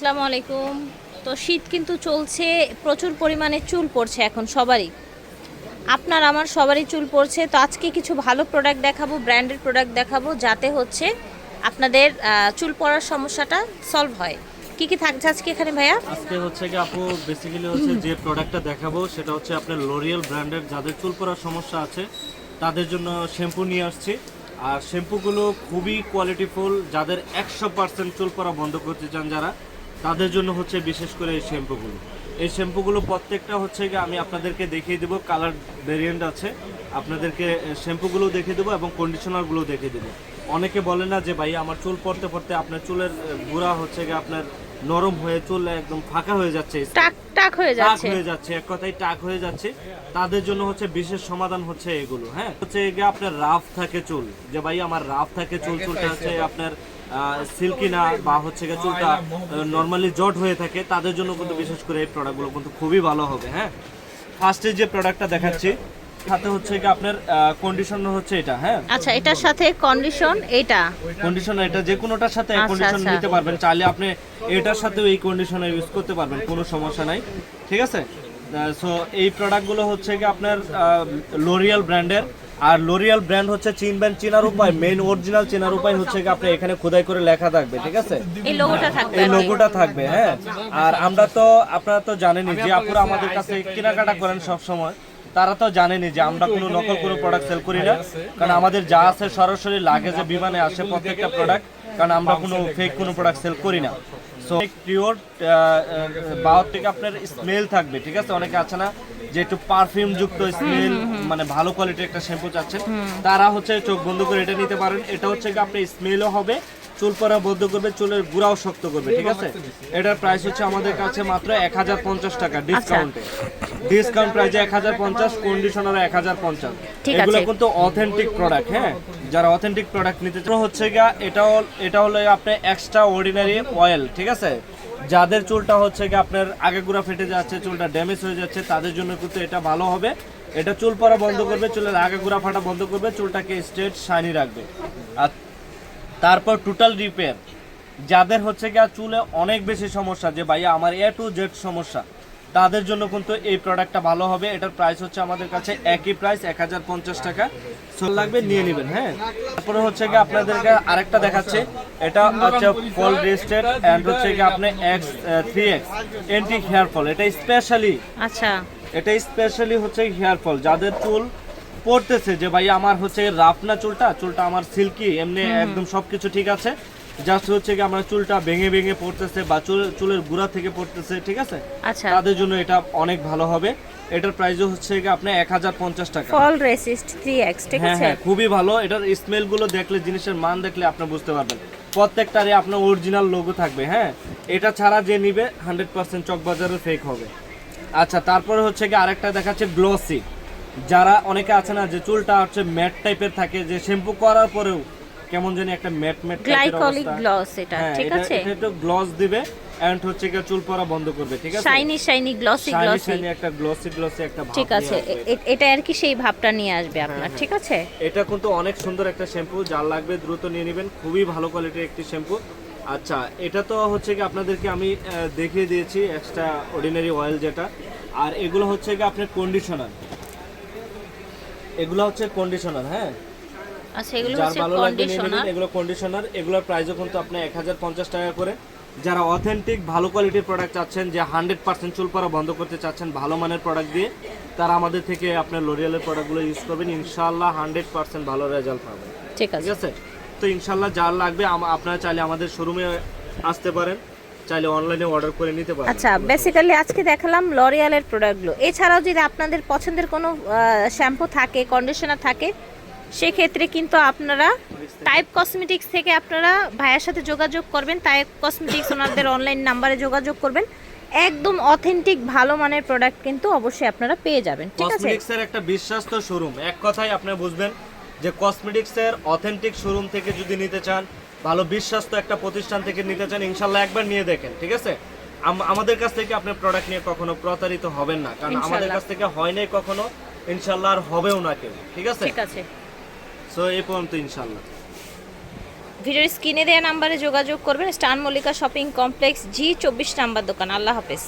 আসসালামু আলাইকুম। তো শীত কিন্তু চলছে, প্রচুর পরিমাণে চুল পড়ছে এখন সবারই। আপনার, আমার সবারই চুল পড়ছে। তো আজকে কিছু ভালো প্রোডাক্ট দেখাবো ব্র্যান্ডেড প্রোডাক্ট দেখাবো, যাতে হচ্ছে আপনাদের চুল পড়ার সমস্যাটা সলভ হয়। কি কি থাকছে আজকে এখানে ভাইয়া? আজকে হচ্ছে কি আপু বেসিক্যালি হচ্ছে যে প্রোডাক্টটা দেখাবো, সেটা হচ্ছে আপনার লোরিয়াল ব্র্যান্ডের যাদের চুল পড়ার সমস্যা আছে, তাদের জন্য শ্যাম্পু নিয়ে আসছি। আর শ্যাম্পুগুলো খুবই কোয়ালিটিফুল যাদের একশো পার্সেন্ট চুল পড়া বন্ধ করতে চান যারা তাদের জন্য হচ্ছে বিশেষ করে এই শ্যাম্পুগুলো। এই শ্যাম্পুগুলো প্রত্যেকটা হচ্ছে কি আমি আপনাদেরকে দেখিয়ে দেবো কালার ভেরিয়েন্ট আছে। আপনাদেরকে শ্যাম্পুগুলো দেখিয়ে দেবো এবং কন্ডিশনারগুলো দেখিয়ে দেবো। অনেকে বলে না যে ভাই আমার চুল পড়তে পড়তে আপনার চুলের গুঁড়া হচ্ছে গিয়ে আপনার নরম হয়ে চুল একদম ফাঁকা হয়ে যাচ্ছে। টাক টাক হয়ে টাক হয়ে যাচ্ছে এক কথায় টাক হয়ে যাচ্ছে। তাদের জন্য হচ্ছে বিশেষ সমাধান হচ্ছে এগুলো হ্যাঁ? হচ্ছে গিয়ে আপনার রাফ থাকে চুল। যে ভাই আমার রাফ থাকে চুল চুলটা হচ্ছে আপনার সিল্কি না বা হচ্ছে গিয়ে চুলটা নর্মালি জট হয়ে থাকে তাদের জন্য কিন্তু বিশেষ করে এই প্রোডাক্টগুলো কিন্তু খুবই ভালো হবে হ্যাঁ? ফার্স্টে যে প্রোডাক্টটা দেখাচ্ছি সাথে হচ্ছে কি আপনার কন্ডিশনার হচ্ছে এটা হ্যাঁ? আচ্ছা এটার সাথে কন্ডিশন এটা? কন্ডিশনার এটা যে কোনোটার সাথে আচ্ছা, কন্ডিশন আচ্ছা। নিতে পারবেন চাইলে আপনি এটার সাথেও এই কন্ডিশনার ইউজ করতে পারবেন কোনো সমস্যা নাই ঠিক আছে? সো এই প্রোডাক্টগুলো হচ্ছে কি আপনার লোরিয়াল ব্র্যান্ডের আর লোরিয়াল ব্র্যান্ড হচ্ছে চিনবেন চেনার উপায় মেন অরিজিনাল চেনার উপায় হচ্ছে কি আপনি এখানে খোদাই করে লেখা থাকবে ঠিক আছে? এই লোগোটা থাকবে এই লোগোটা থাকবে হ্যাঁ? আর আমরা তো আপনারা তো জানেনই যে আপুরা আমাদের কাছে কেনাকাটা করেন সব সময় তারা তো জানেনি যে আমরা কোনো নকল কোনো প্রোডাক্ট সেল করি না। কারণ আমাদের যা আছে সরাসরি লাগেজে বিমানে আসে প্রত্যেকটা প্রোডাক্ট কারণ আমরা কোনো ফেক কোনো প্রোডাক্ট সেল করি না। সো পিওর বাহর থেকে আপনার স্মেল থাকবে ঠিক আছে? অনেকে আছে না যে একটু পারফিউম যুক্ত স্মেল মানে ভালো কোয়ালিটির একটা শ্যাম্পু চাচ্ছেন। তারা হচ্ছে চোখ বন্ধ করে এটা নিতে পারেন। এটা হচ্ছে কি আপনার স্মেলও হবে চুল পরা বদ্ধ করবে চুলের গুড়াও শক্ত করবে ঠিক আছে? এটার প্রাইস হচ্ছে আমাদের কাছে মাত্র এক হাজার পঞ্চাশ টাকা ডিসকাউন্টে ডিসকাউন্ট প্রাইসে এক হাজার পঞ্চাশ কন্ডিশনার এক হাজার পঞ্চাশ। এগুলো কিন্তু অথেন্টিক প্রোডাক্ট হ্যাঁ? যারা অথেন্টিক প্রোডাক্ট নিতে চান হচ্ছে গিয়া এটাও এটা হলো আপনার এক্সট্রা অর্ডিনারি অয়েল ঠিক আছে? যাদের চুলটা হচ্ছে গিয়ে আপনার আগে গুড়া ফেটে যাচ্ছে চুলটা ড্যামেজ হয়ে যাচ্ছে তাদের জন্য কিন্তু এটা ভালো হবে। এটা চুল পরা বন্ধ করবে চুলের আগে গুড়া ফাটা বন্ধ করবে চুলটাকে স্ট্রেট শাইনি রাখবে। আর তারপর টোটাল রিপেয়ার যাদের হচ্ছে গিয়ে চুলে অনেক বেশি সমস্যা যে ভাইয়া আমার এ টু জেড সমস্যা তাদের জন্য কিন্তু এই প্রোডাক্টটা ভালো হবে। এটার প্রাইস হচ্ছে আমাদের কাছে একই প্রাইস এক হাজার পঞ্চাশ টাকা। সোল লাগবে নিয়ে নেবেন হ্যাঁ। তারপরে হচ্ছে গিয়ে আপনাদেরকে আরেকটা দেখাচ্ছে। এটা হচ্ছে ফল রেজিস্টেড অ্যান্ড হচ্ছে গিয়ে আপনি X three X anti hair fall এটা স্পেশালি আচ্ছা। এটা স্পেশালি হচ্ছে হেয়ার ফল যাদের চুল পড়তেছে যে ভাই আমার হচ্ছে রাফ না চুলটা চুলটা আমার সিল্কি এমনি একদম সবকিছু ঠিক আছে। জাস্ট হচ্ছে কি আমার চুলটা ভেঙে ভেঙে পড়তেছে বা চুল চুলের গুড়া থেকে পড়তেছে ঠিক আছে? আচ্ছা। তাদের জন্য এটা অনেক ভালো হবে। এটার প্রাইসও হচ্ছে কি হাজার পঞ্চাশ টাকা। ফল রেসিস্ট 3x ঠিক হ্যাঁ আছে? হ্যাঁ খুবই ভালো। এটার স্মেলগুলো দেখলে জিনিসের মান দেখলে আপনি বুঝতে পারবেন। প্রত্যেকটারই আপনার অরিজিনাল লোগো থাকবে হ্যাঁ? এটা ছাড়া যে নিবে হান্ড্রেড পার্সেন্ট চকবাজারের ফেক হবে। আচ্ছা তারপরে হচ্ছে কি আরেকটা দেখাচ্ছে গ্লসি যারা অনেকে আছে না যে চুলটা হচ্ছে ম্যাট টাইপের থাকে যে শ্যাম্পু করার পরেও কেমন জানি একটা ম্যাট ম্যাট গ্লাইকলিক গ্লস এটা হ্যাঁ ঠিক আছে? এটা একটু গ্লস দিবে এন্ড হচ্ছে কি চুল পড়া বন্ধ করবে ঠিক আছে? Shiny shiny glossy glossy shiny একটা গ্লসি গ্লসি একটা ভাব ঠিক আছে এটা আর কি সেই ভাবটা নিয়ে আসবে আপনার ঠিক আছে? এটা কিন্তু অনেক সুন্দর একটা শ্যাম্পু যার লাগবে দ্রুত নিয়ে নেবেন খুবই ভালো কোয়ালিটির একটি শ্যাম্পু। আচ্ছা এটা তো হচ্ছে কি আপনাদেরকে আমি দেখিয়ে দিয়েছি এক্সট্রা অর্ডিনারি অয়েল যেটা। আর এগুলো হচ্ছে কি আপনার কন্ডিশনার এগুলো হচ্ছে কন্ডিশনার হ্যাঁ? আচ্ছা এগুলো হচ্ছে কন্ডিশনার এগুলো কন্ডিশনার এগুলোর প্রাইসও কিন্তু হাজার পঞ্চাশ টাকা করে। যারা অথেন্টিক ভালো কোয়ালিটির প্রোডাক্ট চাচ্ছেন যে হান্ড্রেড পার্সেন্ট চুল পরা বন্ধ করতে চাচ্ছেন ভালো মানের প্রোডাক্ট দিয়ে তারা আমাদের থেকে আপনার লোরিয়ালের প্রোডাক্টগুলো ইউজ করবেন। ইনশাআল্লাহ হান্ড্রেড পার্সেন্ট ভালো রেজাল্ট পাবেন। ঠিক ঠিক আছে? তো ইনশাআল্লাহ যার লাগবে আপনারা চাইলে আমাদের শোরুমে আসতে পারেন। চাইলে অনলাইনে অর্ডার করে নিতে পারেন আচ্ছা বেসিক্যালি আজকে দেখালাম লরিয়ালের প্রোডাক্টগুলো এছাড়াও যদি আপনাদের পছন্দের কোনো শ্যাম্পু থাকে কন্ডিশনার থাকে সেক্ষেত্রে কিন্তু আপনারা টাইপ কসমেটিক্স থেকে আপনারা ভাইয়ের সাথে যোগাযোগ করবেন। টাইপ কসমেটিক্স ওনাদের অনলাইন নাম্বারে যোগাযোগ করবেন। একদম অথেন্টিক ভালো মানের প্রোডাক্ট কিন্তু অবশ্যই আপনারা পেয়ে যাবেন। ঠিক আছে? কসমেটিক্স এর একটা বিশ্বস্ত শোরুম এক কথায় আপনি বুঝবেন যে কসমেটিক্স এর অথেন্টিক শোরুম থেকে যদি নিতে চান ভালো বিশ্বস্ত একটা প্রতিষ্ঠান থেকে নিতে চান ইনশাল্লাহ একবার নিয়ে দেখেন ঠিক আছে? আমাদের কাছ থেকে আপনি প্রোডাক্ট নিয়ে কখনো প্রতারিত হবেন না কারণ আমাদের কাছ থেকে হয় নাই কখনো ইনশাল্লাহ আর হবেও না কেউ ঠিক আছে? ঠিক আছে। সো এই পর্যন্ত ইনশাল্লাহ। ভিডিওর স্ক্রিনে দেওয়া নাম্বারে যোগাযোগ করবেন স্টান মল্লিকা শপিং কমপ্লেক্স জি চব্বিশ নাম্বার দোকান। আল্লাহ হাফেজ।